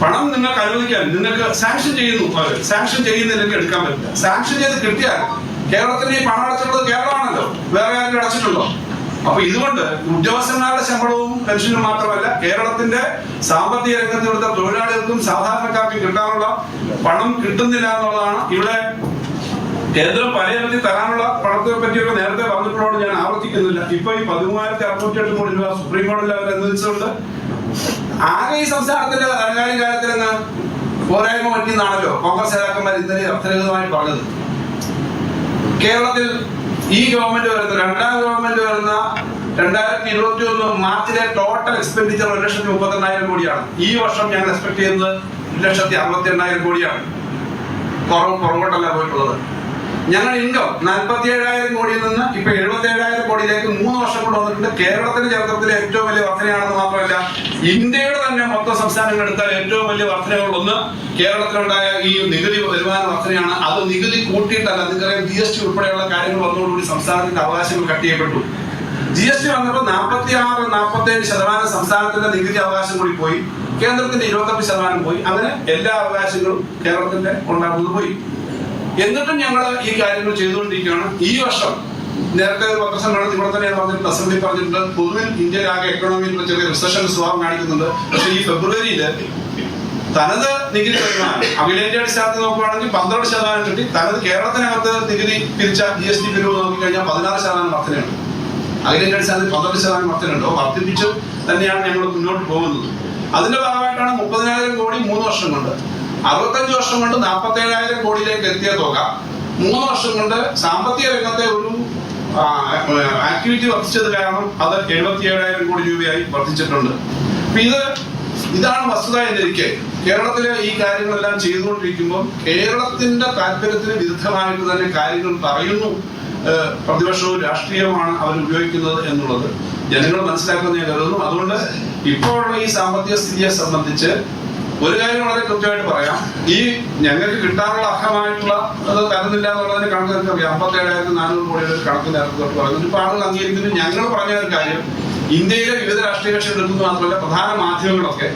പണം നിങ്ങൾക്ക് അനുവദിക്കാൻ നിങ്ങൾക്ക് സാങ്ഷൻ ചെയ്യുന്നു അവർ സാങ്ഷൻ ചെയ്യുന്നില്ലെങ്കിൽ എടുക്കാൻ പറ്റില്ല. സാങ്ഷൻ ചെയ്ത് കിട്ടിയാൽ കേരളത്തിന് ഈ പണം അടച്ചിട്ടുള്ളത് കേരളമാണല്ലോ. വേറെ ആരും അടച്ചിട്ടുണ്ടോ? അപ്പൊ ഇതുകൊണ്ട് ഉദ്യോഗസ്ഥന്മാരുടെ ശമ്പളവും പെൻഷനും മാത്രമല്ല കേരളത്തിന്റെ സാമ്പത്തിക രംഗത്ത് തൊഴിലാളികൾക്കും സാധാരണക്കാർക്കും കിട്ടാനുള്ള പണം കിട്ടുന്നില്ല എന്നുള്ളതാണ് ഇവിടെ കേന്ദ്രം പലയിടത്തി തരാനുള്ള പണത്തെ പറ്റിയൊക്കെ നേരത്തെ പറഞ്ഞപ്പോഴോട് ഞാൻ ആവർത്തിക്കുന്നില്ല. ഇപ്പൊ ഈ പതിമൂവായിരത്തി അറുന്നൂറ്റി എട്ട് കോടി രൂപ സുപ്രീം കോടതിയിൽ അവർ അനുവദിച്ചുകൊണ്ട് ആകെ ഈ സംസ്ഥാനത്തിന്റെ ധനകാര്യ കാര്യത്തിൽ നിന്ന് പോരായ്മ പറ്റിയെന്നാണല്ലോ കോൺഗ്രസ് നേതാക്കന്മാർ ഇന്നലെ അർത്ഥരഹിതമായി പറഞ്ഞത്. കേരളത്തിൽ ഈ ഗവൺമെന്റ് വരുന്ന രണ്ടാം ഗവൺമെന്റ് വരുന്ന രണ്ടായിരത്തി ഇരുപത്തി ഒന്ന് മാർച്ചിലെ ടോട്ടൽ എക്സ്പെൻഡിച്ചർ ഒരു ലക്ഷത്തി മുപ്പത്തെണ്ണായിരം കോടിയാണ്. ഈ വർഷം ഞങ്ങൾ എക്സ്പെക്ട് ചെയ്യുന്നത് ഒരു ലക്ഷത്തി അറുപത്തി എണ്ണായിരം കോടിയാണ് പുറകോട്ടല്ല പോയിട്ടുള്ളത്. ഞങ്ങൾ ഇൻകം നാൽപ്പത്തി ഏഴായിരം കോടിയിൽ നിന്ന് ഇപ്പൊ എഴുപത്തി ഏഴായിരം കോടിയിലേക്ക് മൂന്ന് വർഷം കൊണ്ട് വന്നിട്ടുണ്ട്. കേരളത്തിന്റെ ചരിത്രത്തിലെ ഏറ്റവും വലിയ വർധനയാണെന്ന് മാത്രമല്ല ഇന്ത്യയുടെ തന്നെ മൊത്തം സംസ്ഥാനങ്ങൾ എടുത്താൽ ഏറ്റവും വലിയ വർധനകളൊന്ന് കേരളത്തിലുണ്ടായ ഈ നികുതി വരുമാന വർധനയാണ്. അത് നികുതി കൂട്ടിയിട്ടല്ല നിങ്ങൾക്കറിയാം ജി എസ് ടി ഉൾപ്പെടെയുള്ള കാര്യങ്ങൾ വന്നതോടുകൂടി സംസ്ഥാനത്തിന്റെ അവകാശങ്ങൾ കട്ട് ചെയ്യപ്പെട്ടു. ജി എസ് ടി വന്നപ്പോൾ നാൽപ്പത്തി ആറ് നാൽപ്പത്തി ഏഴ് ശതമാനം സംസ്ഥാനത്തിന്റെ നികുതി അവകാശം കൂടി പോയി. കേന്ദ്രത്തിന്റെ ഇരുപത്തെട്ട് ശതമാനം പോയി. അങ്ങനെ എല്ലാ അവകാശങ്ങളും കേരളത്തിന്റെ ഉണ്ടാകുന്നത് പോയി. എന്നിട്ടും ഞങ്ങൾ ഈ കാര്യങ്ങൾ ചെയ്തുകൊണ്ടിരിക്കുകയാണ്. ഈ വർഷം നേരത്തെ പത്രസമ്മേളനത്തിൽ ഇവിടെ തന്നെ പറഞ്ഞിട്ട് അസംബ്ലി പറഞ്ഞിട്ടുണ്ട്. പൊതുവിൽ ഇന്ത്യയിലാകെ എക്കണോമിയിൽ ചെറിയ റിസഷൻ സ്വഭാവം കാണിക്കുന്നുണ്ട്. പക്ഷേ ഈ ഫെബ്രുവരിയിൽ തനത് നികുതി വരുമാനം അഖിലേന്ത്യാ അടിസ്ഥാനത്തിൽ നോക്കുകയാണെങ്കിൽ പന്ത്രണ്ട് ശതമാനം കിട്ടി. തനത് കേരളത്തിനകത്ത് നികുതി പിരിച്ച ജി എസ് ടി പിരിവ് നോക്കിക്കഴിഞ്ഞാൽ പതിനാറ് ശതമാനം വർധനയുണ്ട്. അഖിലേന്ത്യാ അടിസ്ഥാനത്തിൽ പന്ത്രണ്ട് ശതമാനം വർധനയുണ്ട്. വർദ്ധിപ്പിച്ചു തന്നെയാണ് ഞങ്ങൾ മുന്നോട്ട് പോകുന്നത്. അതിന്റെ ഭാഗമായിട്ടാണ് മുപ്പതിനായിരം കോടി മൂന്ന് വർഷം കൊണ്ട് അറുപത്തഞ്ച് വർഷം കൊണ്ട് നാൽപ്പത്തി ഏഴായിരം കോടിയിലേക്ക് എത്തിയ തുക. മൂന്ന് വർഷം കൊണ്ട് സാമ്പത്തിക രംഗത്തെ ഒരു ആക്ടിവിറ്റി വർദ്ധിച്ചത് കാരണം അത് എഴുപത്തി ഏഴായിരം കോടി രൂപയായി വർദ്ധിച്ചിട്ടുണ്ട്. ഇത് ഇതാണ് വസ്തുത എന്നിരിക്കെ കേരളത്തിലെ ഈ കാര്യങ്ങളെല്ലാം ചെയ്തുകൊണ്ടിരിക്കുമ്പോൾ കേരളത്തിന്റെ താല്പര്യത്തിന് വിരുദ്ധമായിട്ട് തന്നെ കാര്യങ്ങൾ പറയുന്നു. പ്രതിപക്ഷവും രാഷ്ട്രീയവുമാണ് അവർ ഉപയോഗിക്കുന്നത് എന്നുള്ളത് ജനങ്ങൾ മനസ്സിലാക്കുന്ന കരുതുന്നു. അതുകൊണ്ട് ഇപ്പോഴുള്ള ഈ സാമ്പത്തിക സ്ഥിതിയെ സംബന്ധിച്ച് ഒരു കാര്യം വളരെ കൃത്യമായിട്ട് പറയാം. ഈ ഞങ്ങൾക്ക് കിട്ടാനുള്ള അർഹമായിട്ടുള്ള അത് തരുന്നില്ല എന്നുള്ളതിന് കണക്ക് അറിയാം അമ്പത്തി ഏഴായിരത്തി നാനൂറ് കോടിയുടെ കണക്ക് നേരത്തെ പറയുന്നു. ഇപ്പൊ ആളുകൾ അംഗീകരിക്കുന്നു. ഞങ്ങൾ പറഞ്ഞ ഒരു കാര്യം ഇന്ത്യയിലെ വിവിധ രാഷ്ട്രീയ കക്ഷികൾ എടുക്കുന്നത് മാത്രമല്ല പ്രധാന മാധ്യമങ്ങളൊക്കെ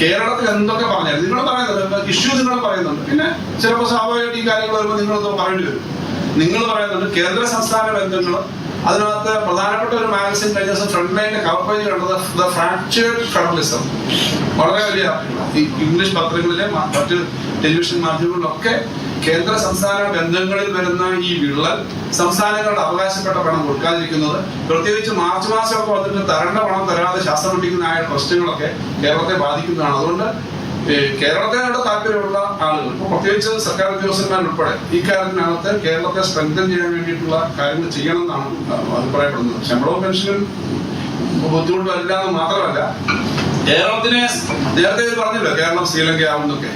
കേരളത്തിൽ എന്തൊക്കെ പറഞ്ഞാൽ നിങ്ങൾ പറയുന്നുണ്ട് ഇഷ്യൂ നിങ്ങൾ പറയുന്നുണ്ട്. പിന്നെ ചിലപ്പോൾ സ്വാഭാവികമായിട്ട് ഈ കാര്യങ്ങൾ വരുമ്പോൾ നിങ്ങളൊന്ന് പറയേണ്ടി വരും. നിങ്ങൾ പറയുന്നുണ്ട് കേന്ദ്ര സംസ്ഥാന ബന്ധങ്ങൾ അതിനകത്ത് പ്രധാനപ്പെട്ട ഒരു മാഗസിൻ കഴിഞ്ഞ ദിവസം ഫ്രണ്ട് ലൈനിന്റെ കവർ പേജ് കണ്ടത് ദ ഫ്രാക്ചേർഡ് ഫെഡറലിസം വളരെ വലിയ ഈ ഇംഗ്ലീഷ് പത്രങ്ങളിലെ മറ്റ് ടെലിവിഷൻ മാധ്യമങ്ങളിലൊക്കെ കേന്ദ്ര സംസ്ഥാന ബന്ധങ്ങളിൽ വരുന്ന ഈ വിള്ളൽ സംസ്ഥാനങ്ങളുടെ അവകാശപ്പെട്ട പണം കൊടുക്കാതിരിക്കുന്നത് പ്രത്യേകിച്ച് മാർച്ച് മാസമൊക്കെ വന്നിട്ട് തരേണ്ട പണം തരാതെ ശാസ്ത്രം മുട്ടിക്കുന്നതായ പ്രശ്നങ്ങളൊക്കെ കേരളത്തെ ബാധിക്കുന്നതാണ്. അതുകൊണ്ട് കേരളത്തിനോട് താല്പര്യമുള്ള ആളുകൾ ഇപ്പൊ പ്രത്യേകിച്ച് സർക്കാർ ഉദ്യോഗസ്ഥന്മാർ ഉൾപ്പെടെ ഈ കാര്യത്തിനകത്ത് കേരളത്തെ സ്ട്രെങ്തൻ ചെയ്യാൻ വേണ്ടിയിട്ടുള്ള കാര്യങ്ങൾ ചെയ്യണമെന്നാണ് അഭിപ്രായപ്പെടുന്നത്. ശമ്പളവും പെൻഷനും ബുദ്ധിമുട്ട് വരില്ല എന്ന് മാത്രമല്ല കേരളത്തിനെ നേരത്തെ പറഞ്ഞല്ലോ കേരളം ശ്രീലങ്ക ആവുന്നൊക്കെ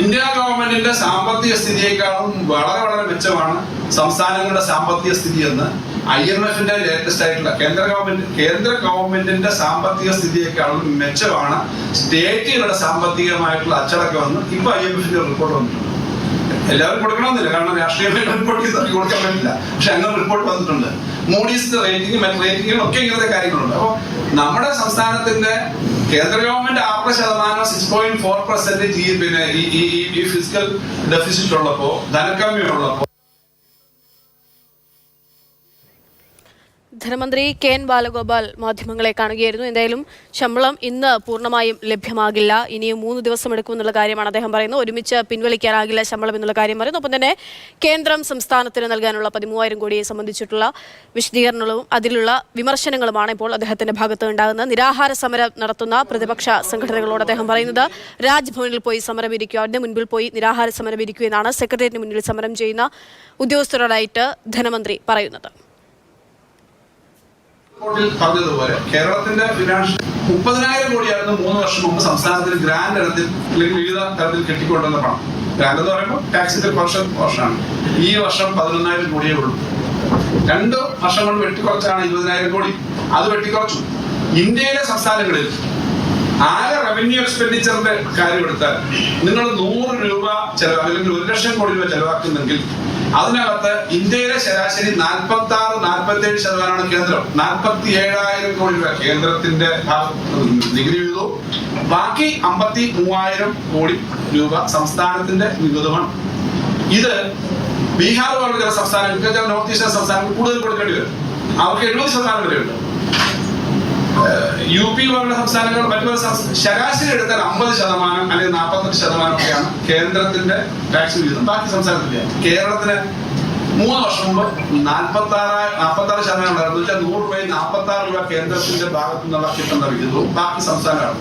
ഇന്ത്യ ഗവൺമെന്റിന്റെ സാമ്പത്തിക സ്ഥിതിയേക്കാളും വളരെ വളരെ മെച്ചമാണ് സംസ്ഥാനങ്ങളുടെ സാമ്പത്തിക സ്ഥിതി എന്ന്. ഐ എം എഫിന്റെ ലേറ്റസ്റ്റ് ആയിട്ടുള്ള കേന്ദ്ര ഗവൺമെന്റ് കേന്ദ്ര ഗവൺമെന്റിന്റെ സാമ്പത്തിക സ്ഥിതിയേക്കാളും മെച്ചമാണ്. സ്റ്റേറ്റുകളുടെ സാമ്പത്തികമായിട്ടുള്ള അച്ചടക്കമെന്ന് ഇപ്പൊ ഐ എം എഫിന്റെ റിപ്പോർട്ട് വന്നിട്ടുണ്ട് എല്ലാവരും കൊടുക്കണമെന്നില്ല. കാരണം രാഷ്ട്രീയമായിട്ട് റിപ്പോർട്ട് ചെയ്ത് കൊടുക്കാൻ പറ്റില്ല. പക്ഷെ അങ്ങനെ റിപ്പോർട്ട് വന്നിട്ടുണ്ട്. മൂഡീസിന്റെ റേറ്റിംഗ് മറ്റു റേറ്റിംഗുകളും ഒക്കെ ഇങ്ങനത്തെ കാര്യങ്ങളുണ്ട്. അപ്പോൾ നമ്മുടെ സംസ്ഥാനത്തിന്റെ കേന്ദ്ര ഗവൺമെന്റ് ആറ് ശതമാനം സിക്സ് പോയിന്റ് ഫോർ പെർസെന്റ് പിന്നെ ഈ ഫിസിക്കൽ ഡെഫിസിറ്റ് ഉള്ളപ്പോ ധനക്കമ്മി ഉള്ളപ്പോ ധനമന്ത്രി കെ എൻ ബാലഗോപാൽ മാധ്യമങ്ങളെ കാണുകയായിരുന്നു. എന്തായാലും ശമ്പളം ഇന്ന് പൂർണമായും ലഭ്യമാകില്ല. ഇനിയും മൂന്ന് ദിവസം എടുക്കുമെന്നുള്ള കാര്യമാണ് അദ്ദേഹം പറയുന്നത്. ഒരുമിച്ച് പിൻവലിക്കാനാകില്ല ശമ്പളം എന്നുള്ള കാര്യം പറയുന്നു ഒപ്പം തന്നെ കേന്ദ്രം സംസ്ഥാനത്തിന് നൽകാനുള്ള പതിമൂവായിരം കോടിയെ സംബന്ധിച്ചിട്ടുള്ള വിശദീകരണങ്ങളും അതിലുള്ള വിമർശനങ്ങളുമാണ് ഇപ്പോൾ അദ്ദേഹത്തിന്റെ ഭാഗത്ത് ഉണ്ടാകുന്നത്. നിരാഹാര സമരം നടത്തുന്ന പ്രതിപക്ഷ സംഘടനകളോട് അദ്ദേഹം പറയുന്നത് രാജ്ഭവനിൽ പോയി സമരം ഇരിക്കുക അതിന്റെ മുൻപിൽ പോയി നിരാഹാര സമരം ഇരിക്കുക എന്നാണ് സെക്രട്ടേറിയറ്റിന് മുന്നിൽ സമരം ചെയ്യുന്ന ഉദ്യോഗസ്ഥരോടായിട്ട് ധനമന്ത്രി പറയുന്നത്. റിപ്പോർട്ടിൽ പറഞ്ഞതുപോലെ കേരളത്തിന്റെ ഫിനാൻഷ്യൽ മുപ്പതിനായിരം കോടിയായിരുന്നു മൂന്ന് വർഷം മുമ്പ് സംസ്ഥാനത്തിന് ഗ്രാൻഡ് തരത്തിൽ അല്ലെങ്കിൽ വിവിധ തരത്തിൽ കെട്ടിക്കൊണ്ടുവന്ന പണം. ഗ്രാൻഡ് എന്ന് പറയുമ്പോൾ ടാക്സിന്റെ വർഷം വർഷമാണ്. ഈ വർഷം പതിനൊന്നായിരം കോടിയേ ഉള്ളൂ. രണ്ട് വർഷം കൊണ്ട് വെട്ടിക്കുറച്ചാണ് ഇരുപതിനായിരം കോടി. അത് വെട്ടിക്കുറച്ചു. ഇന്ത്യയിലെ സംസ്ഥാനങ്ങളിൽ ആകെ റവന്യൂ എക്സ്പെൻഡിച്ചറിന്റെ കാര്യം എടുത്താൽ നിങ്ങൾ നൂറ് രൂപ ചെലവ് അല്ലെങ്കിൽ ഒരു ലക്ഷം കോടി രൂപ ചെലവാക്കുന്നെങ്കിൽ അതിനകത്ത് ഇന്ത്യയിലെ ശരാശരി നാൽപ്പത്തി ആറ് നാൽപ്പത്തി ഏഴ് ശതമാനമാണ് കേന്ദ്രം. നാൽപ്പത്തി ഏഴായിരം കോടി രൂപ കേന്ദ്രത്തിന്റെ നികുതി വിഹിതവും ബാക്കി അമ്പത്തി മൂവായിരം കോടി രൂപ സംസ്ഥാനത്തിന്റെ വിഹിതമാണ് ഇത് ബീഹാർ പോലുള്ള ചില സംസ്ഥാനങ്ങൾക്ക് നോർത്ത് ഈസ്റ്റേൺ സംസ്ഥാനങ്ങൾക്ക് കൂടുതൽ കൊടുക്കേണ്ടി വരും. അവർക്ക് എഴുപത് ശതമാനം വരെയുണ്ട് യു പി പോലുള്ള സംസ്ഥാനങ്ങൾ മറ്റുള്ള ശരാശരി എടുത്താൽ അമ്പത് ശതമാനം അല്ലെങ്കിൽ നാൽപ്പത്തെട്ട് ശതമാനം ഒക്കെയാണ് കേന്ദ്രത്തിന്റെ ടാക്സ് വിഹിതം ബാക്കി സംസ്ഥാനത്തിന്റെ കേരളത്തിന് മൂന്ന് വർഷം മുമ്പ് നാൽപ്പത്തി ആറ് നാൽപ്പത്തി ആറ് ശതമാനം ഉണ്ടായിരുന്നു. വെച്ചാൽ നൂറ് രൂപയിൽ നാൽപ്പത്തി ആറ് രൂപ കേന്ദ്രത്തിന്റെ ഭാഗത്തു നിന്നുള്ള കിട്ടുന്ന വിഹിതവും ബാക്കി സംസ്ഥാനമാണ്